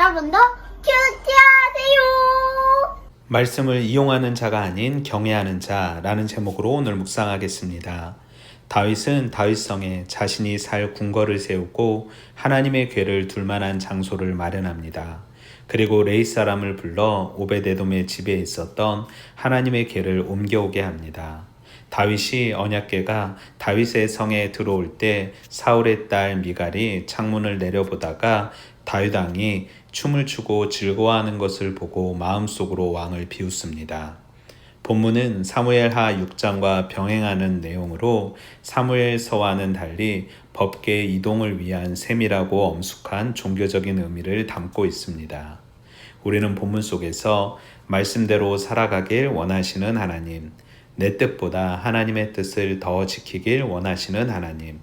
여러분도 큐티하세요. 말씀을 이용하는 자가 아닌 경외하는 자라는 제목으로 오늘 묵상하겠습니다. 다윗은 다윗성에 자신이 살 궁궐을 세우고 하나님의 궤를 둘 만한 장소를 마련합니다. 그리고 레이 사람을 불러 오베데돔의 집에 있었던 하나님의 궤를 옮겨오게 합니다. 다윗이 언약궤가 다윗의 성에 들어올 때 사울의 딸 미갈이 창문을 내려보다가 다윗 왕이 춤을 추고 즐거워하는 것을 보고 마음속으로 왕을 비웃습니다. 본문은 사무엘하 6장과 병행하는 내용으로 사무엘서와는 달리 법계 이동을 위한 세밀하고 엄숙한 종교적인 의미를 담고 있습니다. 우리는 본문 속에서 말씀대로 살아가길 원하시는 하나님, 내 뜻보다 하나님의 뜻을 더 지키길 원하시는 하나님,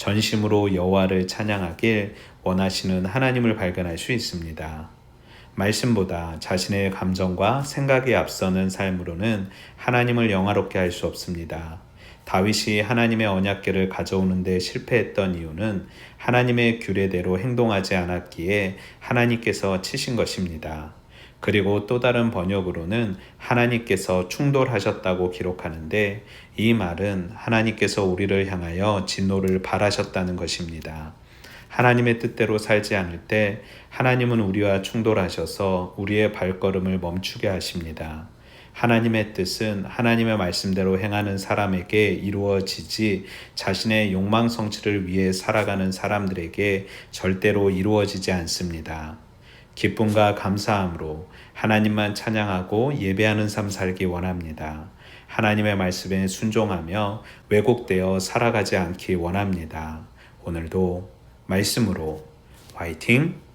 전심으로 여호와를 찬양하길 원하시는 하나님을 발견할 수 있습니다. 말씀보다 자신의 감정과 생각에 앞서는 삶으로는 하나님을 영화롭게 할 수 없습니다. 다윗이 하나님의 언약궤를 가져오는데 실패했던 이유는 하나님의 규례대로 행동하지 않았기에 하나님께서 치신 것입니다. 그리고 또 다른 번역으로는 하나님께서 충돌하셨다고 기록하는데 이 말은 하나님께서 우리를 향하여 진노를 바라셨다는 것입니다. 하나님의 뜻대로 살지 않을 때 하나님은 우리와 충돌하셔서 우리의 발걸음을 멈추게 하십니다. 하나님의 뜻은 하나님의 말씀대로 행하는 사람에게 이루어지지 자신의 욕망 성취를 위해 살아가는 사람들에게 절대로 이루어지지 않습니다. 기쁨과 감사함으로 하나님만 찬양하고 예배하는 삶 살기 원합니다. 하나님의 말씀에 순종하며 왜곡되어 살아가지 않기 원합니다. 오늘도 말씀으로 화이팅!